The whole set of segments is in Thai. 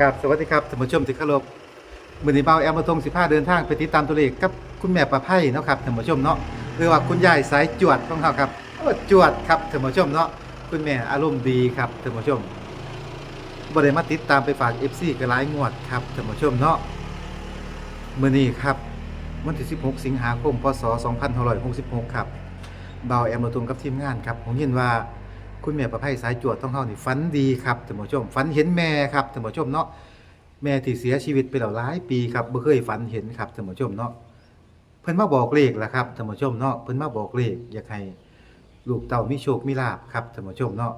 กับสวัสดีครับท่านผู้ชมที่เคารพมือนีเบาแอมมาทง15 เดินทางไปติดตามตัวเลขกับคุณแม่ประไพเนาะครับท่านผู้ชมเนาะหรือว่าคุณยายสายจวดของเขาครับโอ้จวดครับท่านผู้ชมเนาะคุณแม่อารมณ์ดีครับท่านผู้ชมบ่ได้มาติดตามไปฝาก FC ก็หลายงวดครับท่านผู้ชมเนาะมือนี้ครับวันที่ 16 สิงหาคม พศ 2566 ครับเบาแอมมาทงกับทีมงานครับผมเห็นว่า คุณแม่ประไพสายจวดต้องเฮานี่ฝันดีครับท่านผู้ชมฝันเห็นแม่ครับท่านผู้ชมเนาะแม่ที่เสียชีวิตไปแล้วหลายปีครับบ่เคยฝันเห็นครับท่านผู้ชมเนาะเพิ่นมาบอกเลขล่ะครับท่านผู้ชมเนาะเพิ่นมาบอกเลขอยากให้ลูกเต้ามีโชคมีลาภครับท่านผู้ชมเนาะ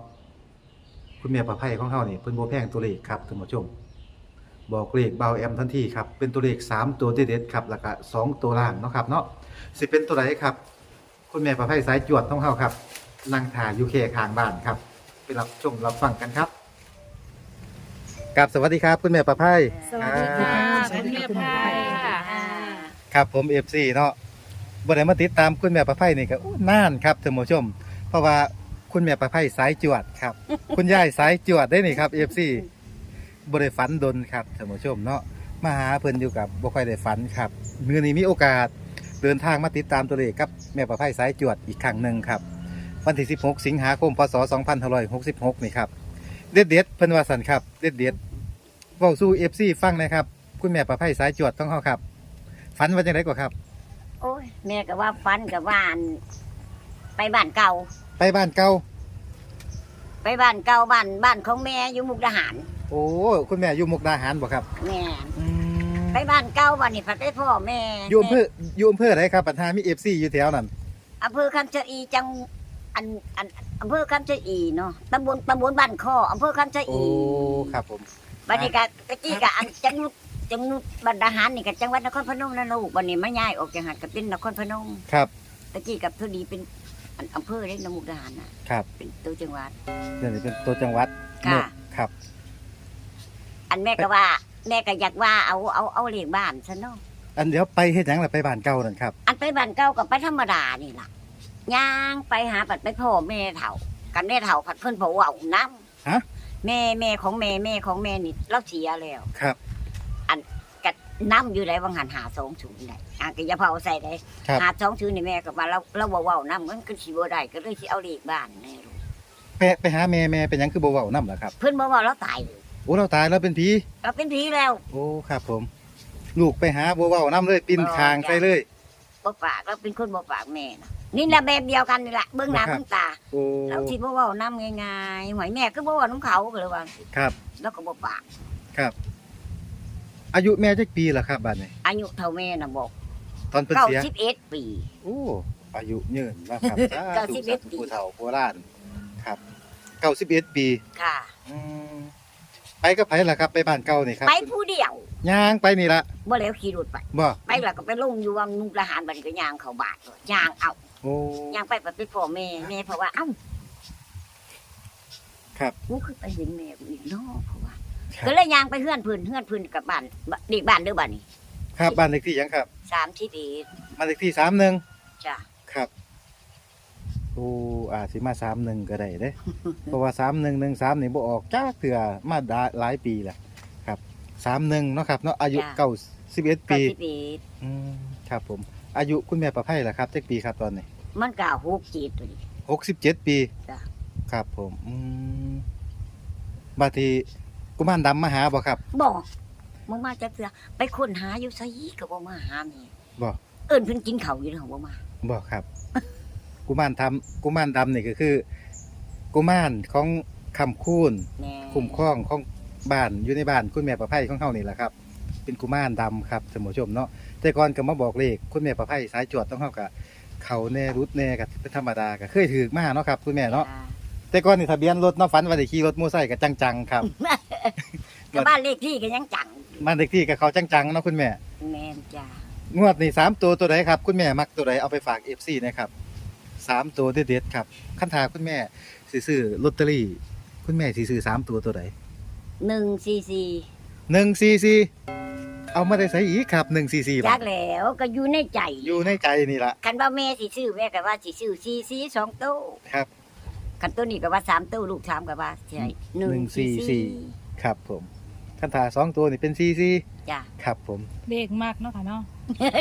คุณแม่ประไพของเฮานี่เพิ่นบ่แพงตัวเลขครับท่านผู้ชมบอกเลขเบาแอมทันทีครับเป็นตัวเลขสามตัวเด็ดๆครับแล้วก็สองตัวล่างเนาะครับเนาะสิเป็นตัวไหนครับ คุณแม่ประไพสายจวดต้องเฮาครับ นั่งถ่ายอยู่เคข้างบ้านครับ ไปรับชมรับฟังกันครับกับสวัสดีครับคุณแม่ประไพสวัสดีค่ะอ่าคุณแม่พายค่ะครับผม FC เนาะบ่ได้มาติดตามคุณแม่ประไพนี่ก็อู้นานครับท่านผู้ชม เพราะว่าคุณแม่ประไพสายจวดครับ คุณยายสายจวดได้นี่ครับ FC บ่ได้ฝันดนครับท่านผู้ชมเนาะมาหาเพิ่นอยู่กับบ่ค่อยได้ฝันครับมื้อนี้มีโอกาสเดินทางมาติดตามตัวเลขกับแม่ประไพสายจวดอีกครั้งหนึ่งครับ วันที่ 16 สิงหาคมพศ2566 นี่ครับ เด็ดเด็ดๆเพิ่นว่าสันครับ เด็ดเด็ดๆเว้าสู้ FC ฟังหนะครับ คุณแม่ประไพสายจวดต้องเฮาครับ ฝันว่าจังได๋กว่าครับ โอ้ยแม่ก็ว่าฟันกับว่าอันไปบ้านเก่า ไปบ้านเก่า ไปบ้านเก่าบ้านบ้านของแม่อยู่มุกดาหารโอ้คุณแม่อยู่มุกดาหารบ่ครับแม่อืมไปบ้านเก่าบ้านนี่พัดได้พ่อแม่อยู่อำเภออยู่อำเภอไหนครับปัญหามี FC อยู่แถวนั้นอำเภอคำชะอีจัง อันอันอำเภอคำชะอีเนาะตำบลตำบลบ้านข้ออำเภอคำชะโอ้อีครับผม บัดนี้กะตะกี้กะอันจังหวัดจังหวัดบ้านดาหารนี่กะจังหวัดนครพนมนะลูกบัดนี้มาย้ายออกจากหัดก็เป็นนครพนมครับ ตะกี้กับทุดีเป็นอันอำเภอเล็กนมุกดาหารน่ะครับเป็นตัวจังหวัด เดี๋ยวนี้เป็นตัวจังหวัดค่ะมุกครับ อันแม่ก็ว่า แม่ก็อยากว่าเอาเอาเอาเลขบ้านซะเนาะอันเดี๋ยวไปเฮ็ดหยังล่ะไปบ้านเก่านั่นครับ อันไปบ้านเก่ากับไปธรรมดานี่ล่ะ ย่างไปหาปัดไปพ่อแม่เฒ่า กันแม่เฒ่าผัดเพิ่นบอกว่าน้ฮะำแม่แม่ของแม่แม่ของแม่นี่เราเสียแล้ว ครับกัน้ำอยู่ไหนวังหันหาสองศูนย์ได้อะก็อย่าเผาใส่ได้ครับ หาสองศูนย์นี่แม่ก็ว่าเราเราบอกว่าน้ำมันก็สิบ่ได้ก็เลยสิเอาเลขบ้านแน่ลูกไปไปหาแม่แม่เป็นหยังคือบ่เว้านำล่ะครับเพิ่นบอกว่าเราตายเลยโอ้เราตายแล้วเป็นผีเราเป็นผีแล้ว โอ้ครับผม ลูกไปหาบัวเว้าน้ำเลยปินบ่ คางจ้ะไปเลย บ่ปากเราเป็นคนบ่ปากแม่นะนี่แหละแบบเดียวกันนี่แหละเบื้องหน้าบ่ครับเบื้องตาโอ้เราที่บ่เว้านํง่ายๆหวยแม่ก็บ่เว้าน้ำเขาก็เลยว่าครับ แล้วก็บ่ปาก ครับ อายุแม่จักปีล่ะครับบัดนี้อายุเท่าแม่น่ะบอกตอนเพิ่นเสีย91ปีโอ้อายุยืนมากครับสาเก้าธุสิบเอ็ดสาธุปีผู้เฒ่าโบราณครับเก้าสิบเอ็ดปี ค่ะอืมไปก็ไปล่ะครับ ไปบ้านเก่านี่ครับ ไปผู้เดียว ย่างไปนี่ละบ่แล้วขี่รถไปบ่ไปแล้วก็ไปลงอยู่วังนุกทหารบัดนก็ย่างเข้าบ้านเลยย่างเอาโอ้ย่างไปไปไปพ่อแม่แม่เพราะว่าเอ้าครับกูคือไปเห็นแม่กูอีกเนาะเพราะว่าครับก็เลยย่างไปเฮือนพื้นเฮือนพื้นกับบ้านเด็กบ้านเด้อบ้านนี้ครับบ้านเลขที่หยังครับสามที่ดีบ้านเลขที่สามหนึ่งจ้ะครับโอ้อาจสิมาสามหนึ่งก็ได้เด้เพราะว่าสามหนึ่งหนึ่งสามนี่บ่ออกจ้าเถื่อมาได้หลายปีแหละครับ สามหนึ่งเนาะครับเนาะอายุเก้าสิบเอ็ดก็ปีที่ดีอืมครับผม อายุคุณแม่ประไพล่ะครับจักปีครับตอนนี้มันก็หกจีดตัวนี้ หกสิบเจ็ดปี จ้ะ ครับผมอืมบางทีกุมารดำมาหาบ่ครับ บอกมึงมาจากเสือไปค้นหาอยู่ไสก็บ่มาหาแม่บ่ เอิ้นเพิ่นกินข้าวอยู่เด้อบ่มา บ่ครับ กุมารทำกุมารดำนี่ก็คือ กุมารของคำคูณแม่คุ้มครองของ บ้านอยู่ในบ้านคุณแม่ประไพของเฮานี่แหละครับ เป็นกุมารดำครับท่านผู้ชมเนาะแต่ก่อนก็มาบอกเลขคุณแม่ประไพสายจวดต้องเฮากับเขาแน่รุดแน่ก็เป็นธรรมดาก็เคยถือมาเนาะครับคุณแม่เนาะจ้แต่ก่อนนี่ทะเบียนรถเนาะฝันว่าได้ขี่รถมอไซค์ก็จังๆครับ ก็บ้านเลขที่ก็ยังจังบ้านเลขที่กับเขาจังๆเนาะคุณแม่ แม่นจ้างวดนี่สามตัวตัวไหนครับ คุณแม่มักตัวไหนเอาไปฝากเอฟซีนะครับสามตัวเด็ดๆครับขั้นทาคุณแม่สิซื้อลอตเตอรี่ คุณแม่สิซื้อสามตัวตัวไหน 144หนึ่งซีซีเอามาได้ใส่อีกครับหนึ่งซีซีจักแล้วก็อยู่ในใจอยู่ในใจนี่ละคันว่าแม่สิซื้อแม่ก็ว่าสิซื้อ44 2ตู้ครับคันตัวนี้ก็ว่าสามตู้ลูกถามก็ว่าใช่หนึ่งสี่สี่ครับผมคันถาสองตัวนี่เป็นซีซีจ้ะครับผมเลขมากเนาะค่ะเนาะ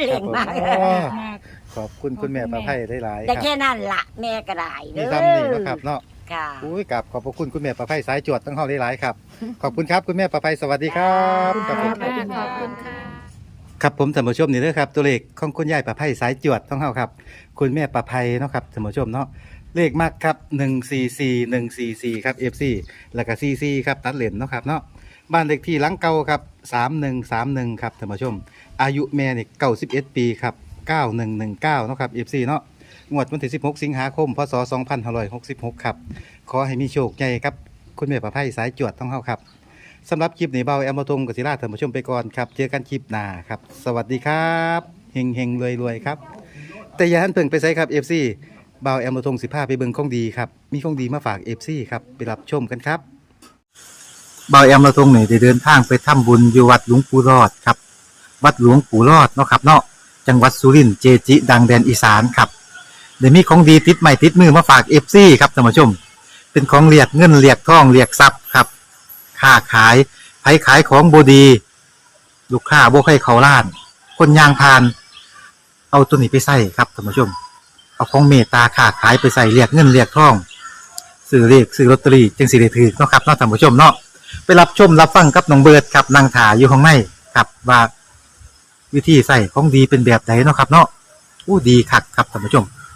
เล่งมากครับผมเลขมากขอบคุณคุณแม่ขอบคุณประไพได้หลายๆแต่ครับแค่นั้นละแม่ก็ได้มีเด้อซ้ำนี่เนาะครับเนาะ ค่ะอุ้ยกับขอบพระคุณคุณแม่ประไพสายจวดทั้งเฮาได้หลายๆครับ ขอบคุณครับคุณแม่ประไพสวัสดีครับขอบคุณผมครับ ขอบคุณค่ะ ครับผมท่านผู้ชมนี่เด้อครับ ตัวเลขของคุณยายประไพสายจวดทั้งเฮาครับ คุณแม่ประไพเนาะครับท่านผู้ชมเนาะเลขมากครับ 144 144 ครับ FC แล้วก็44ครับตัดเหรียญเนาะครับเนาะบ้านเลขที่หลังเก่าครับ 3131 ครับท่านผู้ชม อายุแม่นี่91 ปีครับ 9119 เนาะครับ FC เนาะ งวดวันที่ 16 สิงหาคม พศ 2566 ครับ ขอให้มีโชคใหญ่ครับ คุณแม่ประไพสายจวดต้องเข้าครับสำหรับคลิปนี้เบาแอมมาตรงกับศิลาท่านผู้ชมไปก่อนครับ เจอกันคลิปหน้าครับ สวัสดีครับเฮงเฮงรวยรวยครับ แต่อย่าหันเพิ่งไปใส่ครับ FC เบาแอมมาตรงสิผ้าไปเบิ่งของดีครับ มีของดีมาฝาก FC ครับ ไปรับชมกันครับเบาแอมมาตรงนี่ได้เดินทางไปทำบุญอยู่วัดหลวงปู่รอดครับ วัดหลวงปู่รอดเนาะครับเนาะ จังหวัดสุรินทร์เจจิ ดังแดนอีสานครับ เดี๋ยวมีของดีติดใหม่ติดมือมาฝากเอฟซีครับท่านผู้ชม เป็นของเรียกเงินเรียกทองเรียกทรัพย์ครับค้าขายไผขายของบดี ลูกค้าบ่ให้เขาล้าน คนยางพาน เอาตัวนี้ไปใส่ครับท่านผู้ชม เอาของเมตตาค้าขายไปใส่เรียกเงินเรียกทองซื้อเรียกซื้อลอตเตอรี่จึงสิได้ถือเนาะครับเนาะท่านผู้ชมเนาะไปรับชมรับฟังกับน้องเบิร์ดครับนางถาอยู่ข้างในครับว่าวิธีใส่ของดีเป็นแบบไหนเนาะครับเนาะอู้ดีคักครับท่านผู้ชม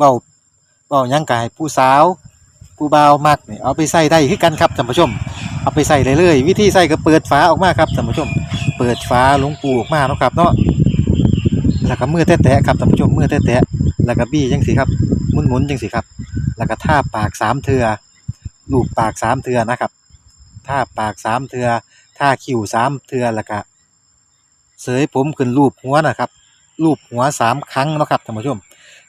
เบาเบายังกายผู้สาวผู้บ่าวมักนี่เอาไปใส่ได้คือกันครับท่านผู้ชม เอาไปใส่ได้เลยวิธีใส่ก็เปิดฝาออกมาครับท่านผู้ชม เปิดฝาหลวงปูออกมาเนาะครับเนาะแล้วก็มือแตะๆครับท่านผู้ชมมือแตะๆแล้วก็บี้จังสิครับหมุนๆจังสิครับ แล้วก็ท่าปากสามเทือลูบปากสามเทือนะครับท่าปากสามเทือท่าคิ้วสามเทือแล้วก็เสยผมขึ้นรูปหัวนะครับรูปหัวสามครั้งเนาะครับท่านผู้ชม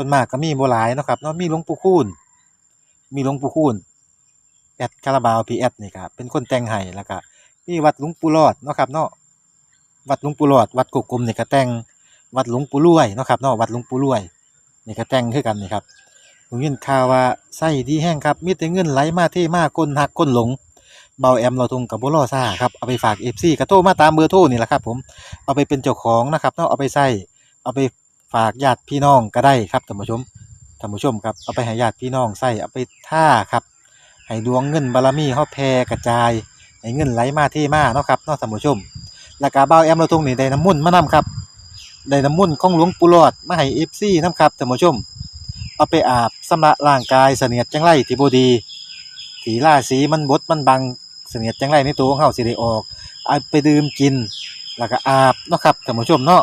ส่วนมากก็มีบ่หลายเนาะครับเนาะมีหลวงปู่คูณมีหลวงปู่คูณแอดคาราบาวพีแอดนี่ครับเป็นคนแต่งให้แล้วก็มีวัดหลวงปู่รอดเนาะครับเนาะวัดหลวงปู่รอด วัดกุกกลมนี่ก็แต่งวัดหลวงปู่รวยเนาะครับเนาะวัดหลวงปู่รวยนี่ก็แต่งคือกันนี่ครับผมยินข่าวว่าไส้ดีแห้งครับมีแต่เงินไหลมาเทมาก้นหักก้นหลงเบาแอมเราทงกับบ่รอซ่าครับเอาไปฝาก FC ก็โทรมาตามเบอร์โทรนี่แหละครับผมเอาไปเป็นเจ้าของนะครับเนาะเอาไปใส่เอาไป ฝากญาติพี่น้องก็ได้ครับท่านผู้ชมท่านผู้ชมครับเอาไปให้ญาติพี่น้องใส่เอาไปท่าครับให้ดวงเงินบารมีเฮาแผ่กระจายให้เงินไหลมาที่มาเนาะครับเนาะท่านผู้ชม แล้วก็บ่าแอมเราตรงนี้ได้น้ำมุ่นมานํครับได้น้ำมุ่นของหลวงปู่หลอดมาให้ FC นํครับท่านผู้ชม เอาไปอาบสำระร่างกายเสนียดจังไรที่บดีสีราสีมันบดมันบังเสนียดจังไรในตัวของเฮาสิได้ออกเอาไปดื่มกิน แล้วก็อาบเนาะครับท่านผู้ชมเนาะ